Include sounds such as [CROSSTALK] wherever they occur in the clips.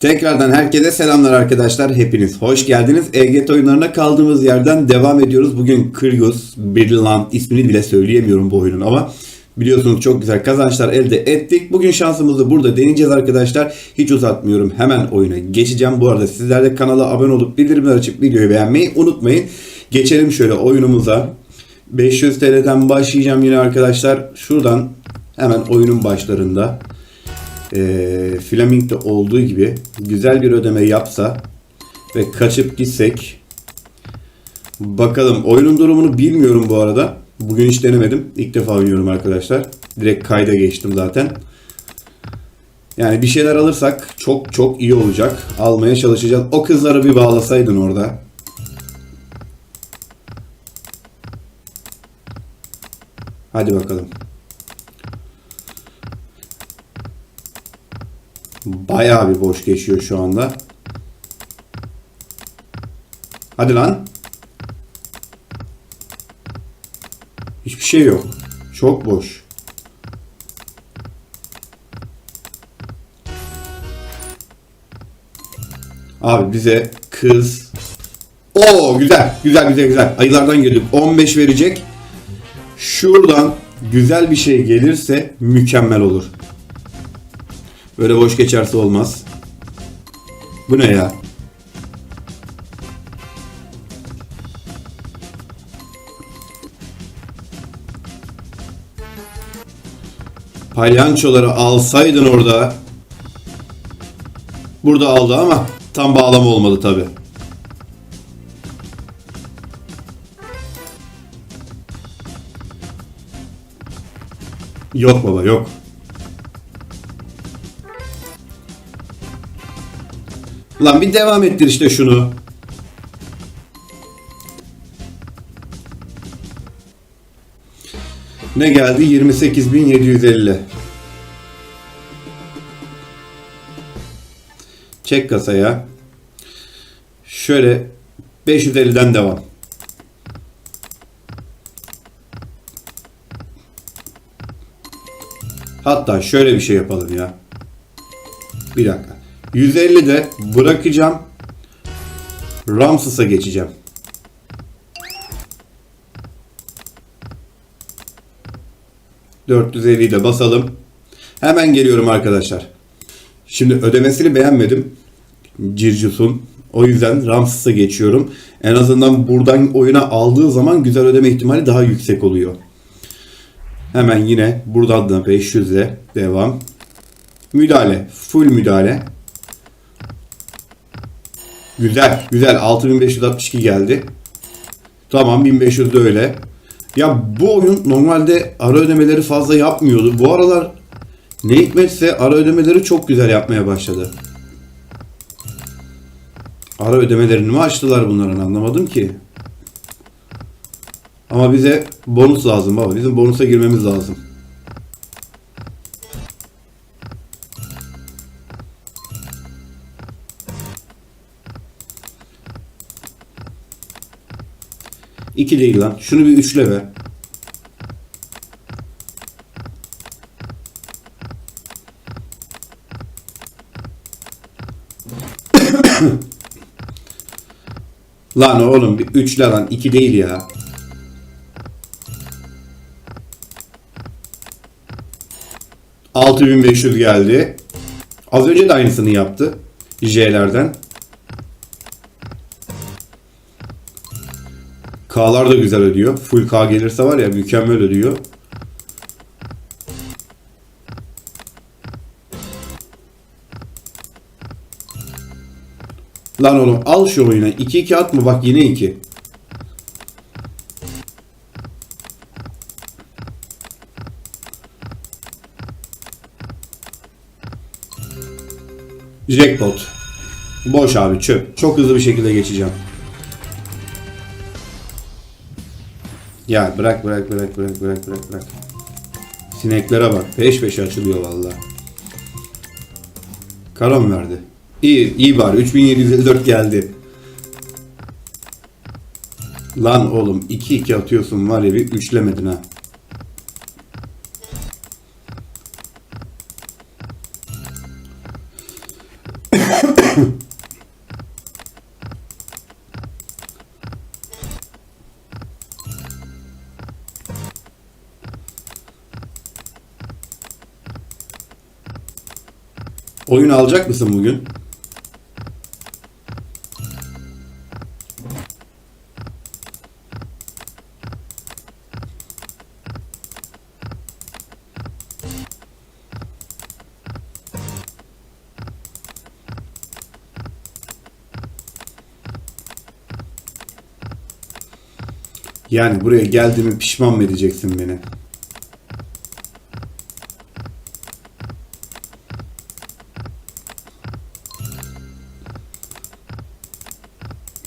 Tekrardan herkese selamlar arkadaşlar. Hepiniz hoş geldiniz. EGT oyunlarına kaldığımız yerden devam ediyoruz. Bugün Kyrgyz Birland ismini bile söyleyemiyorum bu oyunun ama biliyorsunuz çok güzel kazançlar elde ettik. Bugün şansımızı burada deneyeceğiz arkadaşlar. Hiç uzatmıyorum. Hemen oyuna geçeceğim. Bu arada sizler de kanala abone olup bildirimler açıp videoyu beğenmeyi unutmayın. Geçelim şöyle oyunumuza. 500 TL'den başlayacağım yine arkadaşlar. Şuradan hemen oyunun başlarında e, Flaming'de olduğu gibi güzel bir ödeme yapsa ve kaçıp gitsek bakalım oyunun durumunu bilmiyorum bu arada. Bugün hiç denemedim. İlk defa oynuyorum arkadaşlar. Direkt kayda geçtim zaten. Yani bir şeyler alırsak çok çok iyi olacak. Almaya çalışacağız. O kızları bir bağlasaydın orada. Hadi bakalım. Bayağı bir boş geçiyor şu anda. Hadi lan. Hiçbir şey yok. Çok boş. Abi bize kız. Oo güzel. Güzel güzel güzel. Ayılardan girdik. 15 verecek. Şuradan güzel bir şey gelirse mükemmel olur. Böyle boş geçerse olmaz. Bu ne ya? Palyançoları alsaydın orada. Burada aldı ama tam bağlama olmadı tabi. Yok baba yok. Lan bir devam ettir işte şunu. Ne geldi? 28.750. Çek kasaya. Şöyle 550'den devam. Hatta şöyle bir şey yapalım ya. Bir dakika. 150 de bırakacağım. Ramses'a geçeceğim. ...450'yi de basalım. Hemen geliyorum arkadaşlar. Şimdi ödemesini beğenmedim. Circus'un. O yüzden Ramses'a geçiyorum. En azından buradan oyuna aldığı zaman güzel ödeme ihtimali daha yüksek oluyor. Hemen yine buradan da 500 ile devam. Müdahale. Full müdahale. Güzel. Güzel. 6562 geldi. Tamam 1500 de öyle. Ya bu oyun normalde ara ödemeleri fazla yapmıyordu. Bu aralar ne hikmetse ara ödemeleri çok güzel yapmaya başladı. Ara ödemelerini mi açtılar bunların anlamadım ki. Ama bize bonus lazım baba. Bizim bonusa girmemiz lazım. İki değil lan. Şunu bir üçle be. [COUGHS] lan oğlum bir üçle lan. iki değil ya. Altı bin beş yüz geldi. Az önce de aynısını yaptı. J'lerden. K'lar da güzel ödüyor. Full K gelirse var ya mükemmel ödüyor. Lan oğlum al şu oyuna. 2-2 atma bak yine 2. Jackpot. Boş abi çöp. Çok hızlı bir şekilde geçeceğim. Ya bırak bırak bırak bırak bırak bırak bırak. Sineklere bak. Peş peşe açılıyor valla. Karam verdi. İyi iyi bari. 3754 geldi. Lan oğlum 2-2 atıyorsun var ya bir üçlemedin ha. Oyun alacak mısın bugün? Yani buraya geldiğimi pişman mı edeceksin beni?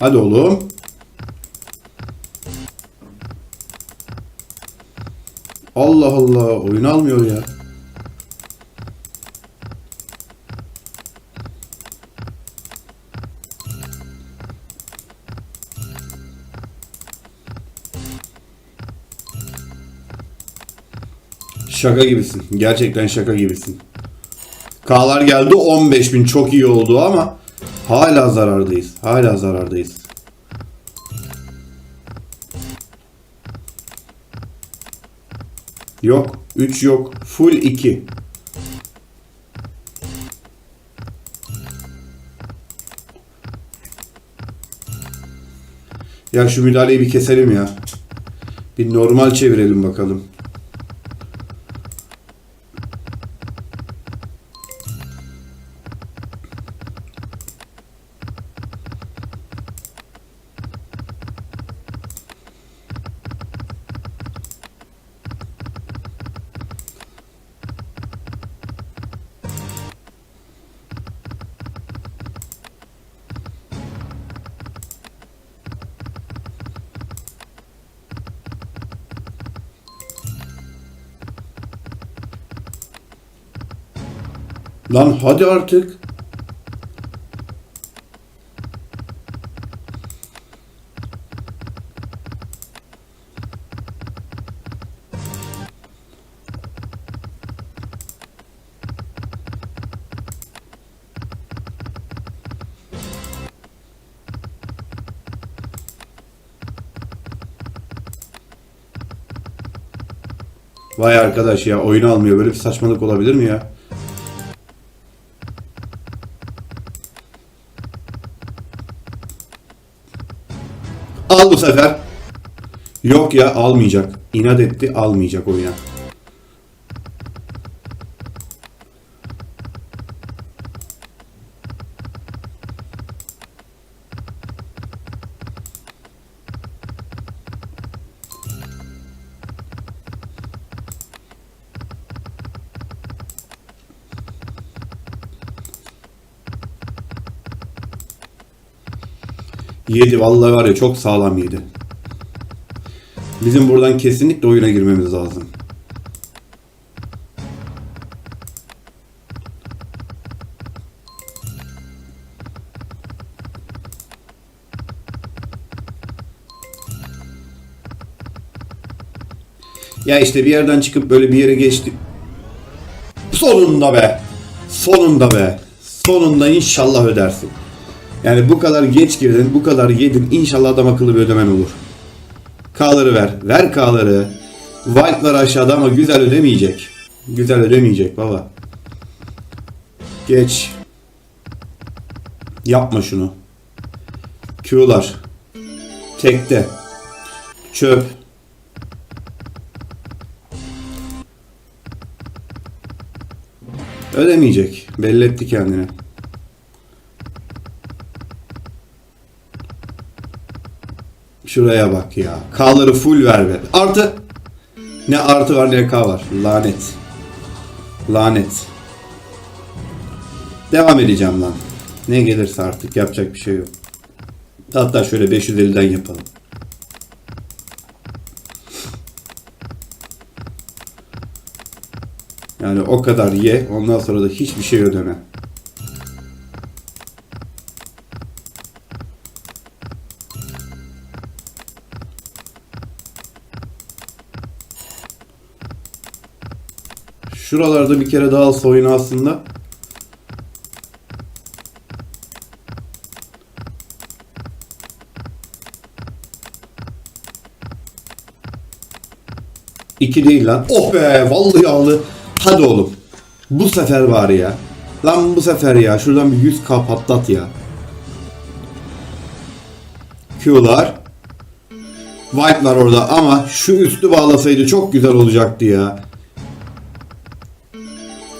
Hadi oğlum. Allah Allah oyun almıyor ya. Şaka gibisin. Gerçekten şaka gibisin. K'lar geldi 15 bin çok iyi oldu ama hala zarardayız. Hala zarardayız. Yok. 3 yok. Full 2. Ya şu müdahaleyi bir keselim ya. Bir normal çevirelim bakalım. Lan hadi artık. Vay arkadaş ya oyun almıyor. Böyle bir saçmalık olabilir mi ya? Al bu sefer. Yok ya almayacak. İnat etti almayacak oyuna. Yedi vallahi var ya çok sağlam yedi. Bizim buradan kesinlikle oyuna girmemiz lazım. Ya işte bir yerden çıkıp böyle bir yere geçti. Sonunda be. Sonunda be. Sonunda inşallah ödersin. Yani bu kadar geç girdin, bu kadar yedin. İnşallah adam akıllı bir ödemen olur. K'ları ver. Ver K'ları. White var aşağıda ama güzel ödemeyecek. Güzel ödemeyecek baba. Geç. Yapma şunu. Q'lar. Tekte. Çöp. Ödemeyecek. Belli etti kendini. Şuraya bak ya. K'ları full ver be. Artı. Ne artı var ne K var. Lanet. Lanet. Devam edeceğim lan. Ne gelirse artık yapacak bir şey yok. Hatta şöyle 550'den yapalım. Yani o kadar ye, ondan sonra da hiçbir şey ödeme. Şuralarda bir kere daha alsa oyunu aslında. İki değil lan. Oh be vallahi aldı. Hadi oğlum. Bu sefer var ya. Lan bu sefer ya. Şuradan bir 100k patlat ya. Q'lar. White var orada ama şu üstü bağlasaydı çok güzel olacaktı ya.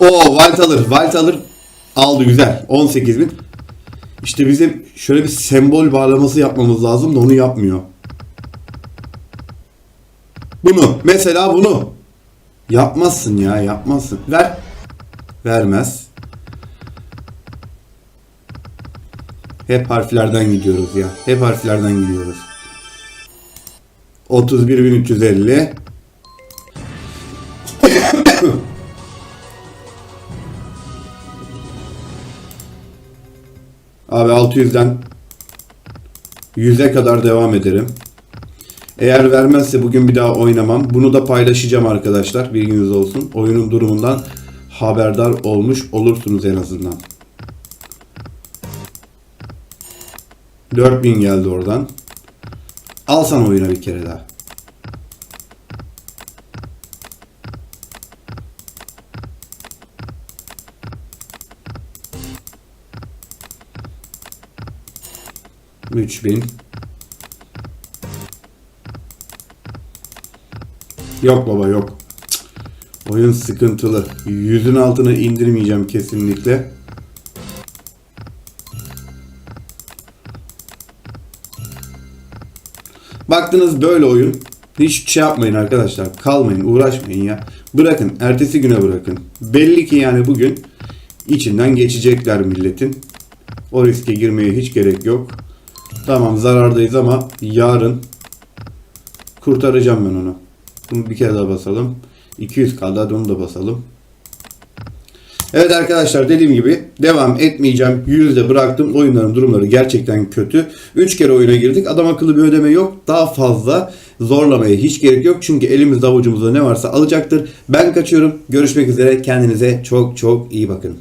O White alır. White alır. Aldı güzel. 18.000. İşte bizim şöyle bir sembol bağlaması yapmamız lazım da onu yapmıyor. Bunu. Mesela bunu. Yapmazsın ya yapmazsın. Ver. Vermez. Hep harflerden gidiyoruz ya. Hep harflerden gidiyoruz. 31.350 600'den 100'e kadar devam ederim. Eğer vermezse bugün bir daha oynamam. Bunu da paylaşacağım arkadaşlar. Bilginiz olsun. Oyunun durumundan haberdar olmuş olursunuz en azından. 4000 geldi oradan. Al sana oyuna bir kere daha. Üç bin. Yok baba yok. Oyun sıkıntılı. Yüzün altına indirmeyeceğim kesinlikle. Baktınız böyle oyun. Hiç şey yapmayın arkadaşlar. Kalmayın, uğraşmayın ya. Bırakın, ertesi güne bırakın. Belli ki yani bugün içinden geçecekler milletin. O riske girmeye hiç gerek yok. Tamam zarardayız ama yarın kurtaracağım ben onu. Bunu bir kere daha basalım. 200 kaldı hadi onu da basalım. Evet arkadaşlar dediğim gibi devam etmeyeceğim. Yüzde bıraktım. Oyunların durumları gerçekten kötü. 3 kere oyuna girdik. Adam akıllı bir ödeme yok. Daha fazla zorlamaya hiç gerek yok. Çünkü elimizde avucumuzda ne varsa alacaktır. Ben kaçıyorum. Görüşmek üzere. Kendinize çok çok iyi bakın.